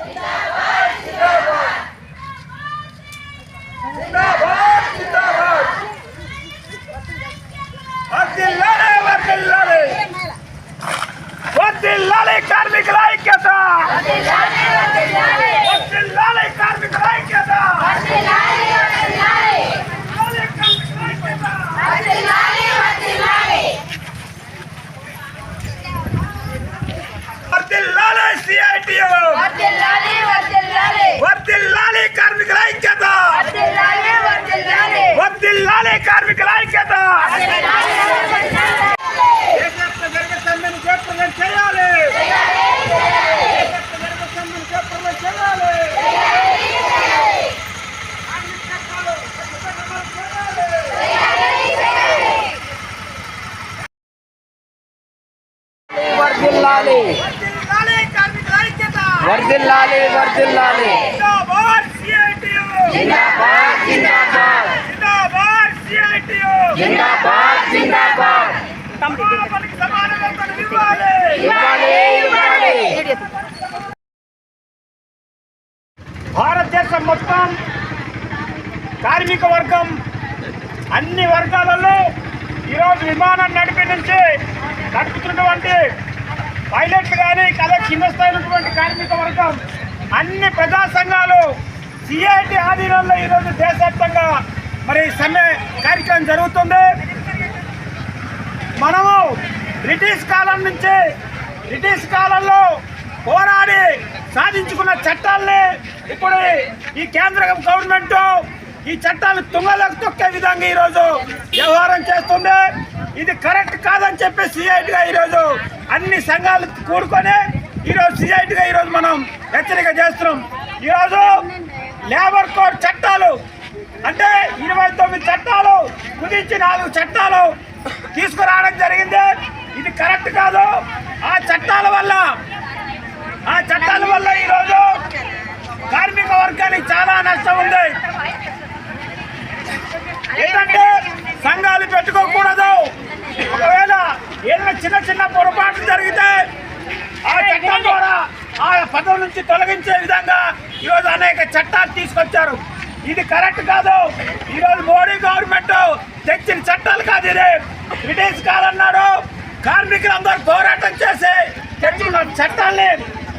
I'm not కార్మిక చట్టాలు చట్టబద్ధం చేయాలి. వర్దిల్లాలి వర్ధిల్లాలి కార్మికుల ఐక్యత వర్దిల్లాలి వర్దిల్లాలి జిందాబాద్ సిఐటియు జిందాబాద్ జిందాబాద్ జిందాబాద్ సిఐటియు జిందాబాద్ జిందాబాద్. మనకి సమాన వేతనం ఇవ్వాలి. ఇవ్వాలి ఇవ్వాలి. భారతదేశం మొత్తం కార్మిక వర్గం అన్ని వర్గాలలో ఈరోజు విమానం నడిపి నుంచి నడుపుతున్నటువంటి పైలట్లు కానీ కథ కింద స్థాయి ఉన్నటువంటి కార్మిక వర్గం అన్ని ప్రజా సంఘాలు సిఐటి ఆధీనంలో ఈరోజు దేశవ్యాప్తంగా మరి సమ్మె కార్యక్రమం జరుగుతుంది. మనము బ్రిటిష్ కాలం నుంచి బ్రిటిష్ కాలంలో పోరాడి సాధించుకున్న చట్టాలని ఇప్పుడు ఈ కేంద్ర గవర్నమెంట్ ఈ చట్టాలు తుంగలకు తొక్కే విధంగా ఈరోజు వ్యవహారం చేస్తుంది. ఇది కరెక్ట్ కాదని చెప్పి సిఐటిగా ఈరోజు అన్ని సంఘాలు కూడుకొని ఈరోజు సిఐటిగా ఈరోజు మనం హెచ్చరిక చేస్తున్నాం. ఈరోజు లేబర్ కోడ్ చట్టాలు అంటే ఇరవై తొమ్మిది చట్టాలు కుదించి నాలుగు చట్టాలు తీసుకురావడం జరిగింది. ఇది కరెక్ట్ కాదు. ఆ చట్టాల వల్ల ఆ చట్టాల వల్ల ఈరోజు కార్మిక వర్గానికి చాలా నష్టం ఉంది. ఏంటంటే సంఘాలు పెట్టుకోకూడదు. ఒకవేళ ఏదైనా చిన్న చిన్న పొరపాట్లు జరిగితే ఆ చట్టం ద్వారా ఆ పదవి నుంచి తొలగించే విధంగా ఈరోజు అనేక చట్టాలు తీసుకొచ్చారు. ఇది కరెక్ట్ కాదు. ఈరోజు మోడీ గవర్నమెంట్ తెచ్చిన చట్టాలు కాదు ఇది. బ్రిటిష్ కాదన్నాడు కార్మికులందరూ పోరాటం చేసి తెచ్చిన చట్టాల్ని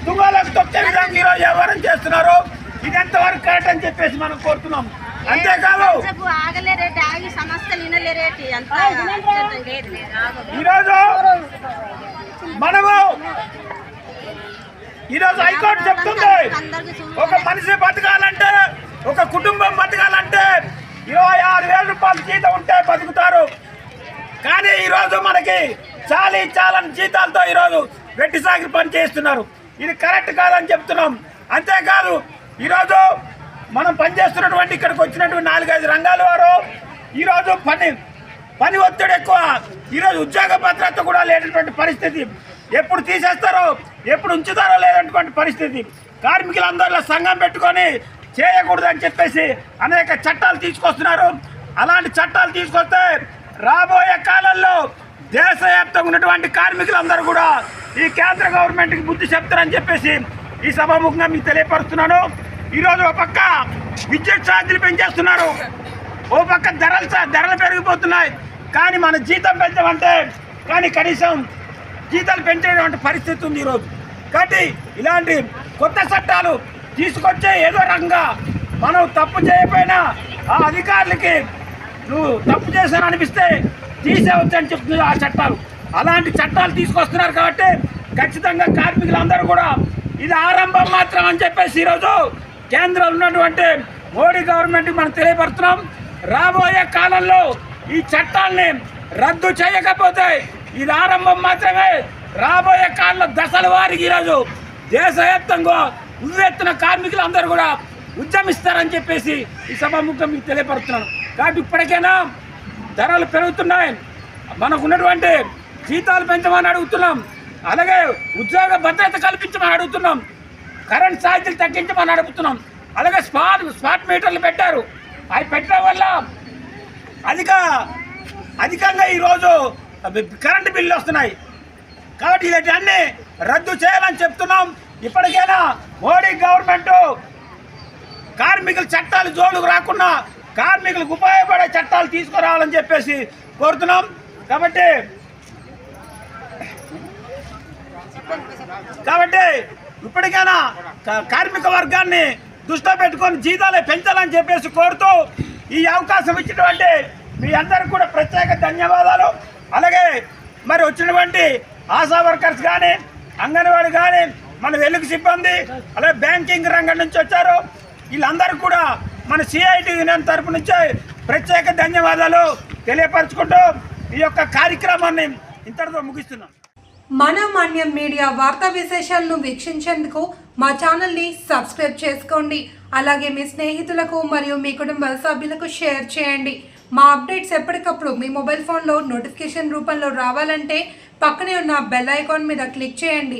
తుంగలకు తొక్కే విధంగా ఈరోజు వ్యవహారం చేస్తున్నారు. ఇది ఎంతవరకు కరెక్ట్ అని చెప్పేసి మనం కోరుతున్నాం. అంతేకాదు ఈరోజు మనము ఈరోజు హైకోర్టు చెప్తుంది ఒక మనిషి బతకాలంటే ఒక కుటుంబం బతకాలంటే ఇరవై ఆరు వేల రూపాయలు జీతం ఉంటే బతుకుతారు. కానీ ఈరోజు మనకి చాలీ చాలని జీతాలతో ఈరోజు వెట్టి సాగి పని చేస్తున్నారు. ఇది కరెక్ట్ కాదని చెప్తున్నాం. అంతేకాదు ఈరోజు మనం పనిచేస్తున్నటువంటి ఇక్కడికి వచ్చినటువంటి నాలుగైదు రంగాల వారు ఈరోజు పని పని ఒత్తిడి ఎక్కువ. ఈరోజు ఉద్యోగ భద్రత కూడా లేనటువంటి పరిస్థితి. ఎప్పుడు తీసేస్తారో ఎప్పుడు ఉంచుతారో లేనటువంటి పరిస్థితి. కార్మికులందరిలో సంఘం పెట్టుకొని చేయకూడదని చెప్పేసి అనేక చట్టాలు తీసుకొస్తున్నారు. అలాంటి చట్టాలు తీసుకొస్తే రాబోయే కాలంలో దేశవ్యాప్తంగా ఉన్నటువంటి కార్మికులందరూ కూడా ఈ కేంద్ర గవర్నమెంట్కి బుద్ధి చెప్తారని చెప్పేసి ఈ సభాముఖంగా మీకు తెలియపరుస్తున్నాను. ఈరోజు ఒక పక్క విద్యుత్ ఛార్జీలు పెంచేస్తున్నారు. ఓ పక్క ధరలు ధరలు పెరిగిపోతున్నాయి. కానీ మన జీతం పెంచమంటే కానీ కనీసం జీతాలు పెంచేటువంటి పరిస్థితి ఉంది ఈరోజు కాబట్టి ఇలాంటి కొత్త చట్టాలు తీసుకొచ్చే ఏదో రకంగా మనం తప్పు చేయకపోయినా ఆ అధికారులకి నువ్వు తప్పు చేశాను అనిపిస్తే తీసేవచ్చని చెప్తుంది ఆ చట్టాలు. అలాంటి చట్టాలు తీసుకొస్తున్నారు కాబట్టి ఖచ్చితంగా కార్మికులందరూ కూడా ఇది ఆరంభం మాత్రం అని చెప్పేసి ఈరోజు కేంద్రంలో ఉన్నటువంటి మోడీ గవర్నమెంట్కి మనం తెలియపరుస్తున్నాం. రాబోయే కాలంలో ఈ చట్టాల్ని రద్దు చేయకపోతే ఇది ఆరంభం మాత్రమే. రాబోయే కాలంలో దశల వారికి ఈరోజు దేశవ్యాప్తంగా ఉవ్వెత్తున కార్మికులందరూ కూడా ఉద్యమిస్తారని చెప్పేసి ఈ సభాముఖం మీకు తెలియపరుస్తున్నాను. కాబట్టి ఇప్పటికైనా ధరలు పెరుగుతున్నాయి. మనకు ఉన్నటువంటి జీతాలు పెంచమని అడుగుతున్నాం. అలాగే ఉద్యోగ భద్రత కల్పించమని అడుగుతున్నాం. కరెంట్ ఛార్జీలు తగ్గించమని అడుగుతున్నాం. అలాగే స్మార్ట్ స్మార్ట్ మీటర్లు పెట్టారు. అవి పెట్టడం వల్ల అధిక అధికంగా ఈరోజు కరెంటు బిల్లు వస్తున్నాయి. కాబట్టి ఇలాంటివన్నీ రద్దు చేయాలని చెప్తున్నాం. ఇప్పటికైనా మోడీ గవర్నమెంట్ కార్మికుల చట్టాలు జోలుకు రాకుండా కార్మికులకు ఉపయోగపడే చట్టాలు తీసుకురావాలని చెప్పేసి కోరుతున్నాం. కాబట్టి కాబట్టి ఇప్పటికైనా కార్మిక వర్గాన్ని దృష్టిలో పెట్టుకొని జీతాలు పెంచాలని చెప్పేసి కోరుతూ ఈ అవకాశం ఇచ్చినటువంటి మీ అందరికి కూడా ప్రత్యేక ధన్యవాదాలు. అలాగే మరి వచ్చినటువంటి ఆశా వర్కర్స్ కానీ అంగన్వాడీ కానీ మన వెలుగు సిబ్బంది అలాగే బ్యాంకింగ్ రంగం నుంచి వచ్చారు. వీళ్ళందరూ కూడా మన సిఐటి యూనియన్ తరపు నుంచి ప్రత్యేక ధన్యవాదాలు తెలియపరచుకుంటూ ఈ యొక్క కార్యక్రమాన్ని ఇంతటితో ముగిస్తున్నాం. మన మాన్యం మీడియా వార్తా విశేషాలను వీక్షించేందుకు మా ఛానల్ని సబ్స్క్రైబ్ చేసుకోండి. అలాగే మీ స్నేహితులకు మరియు మీ కుటుంబ సభ్యులకు షేర్ చేయండి. మా అప్డేట్స్ ఎప్పటికప్పుడు మీ మొబైల్ ఫోన్లో నోటిఫికేషన్ రూపంలో రావాలంటే పక్కనే ఉన్న బెల్ ఐకాన్ మీద క్లిక్ చేయండి.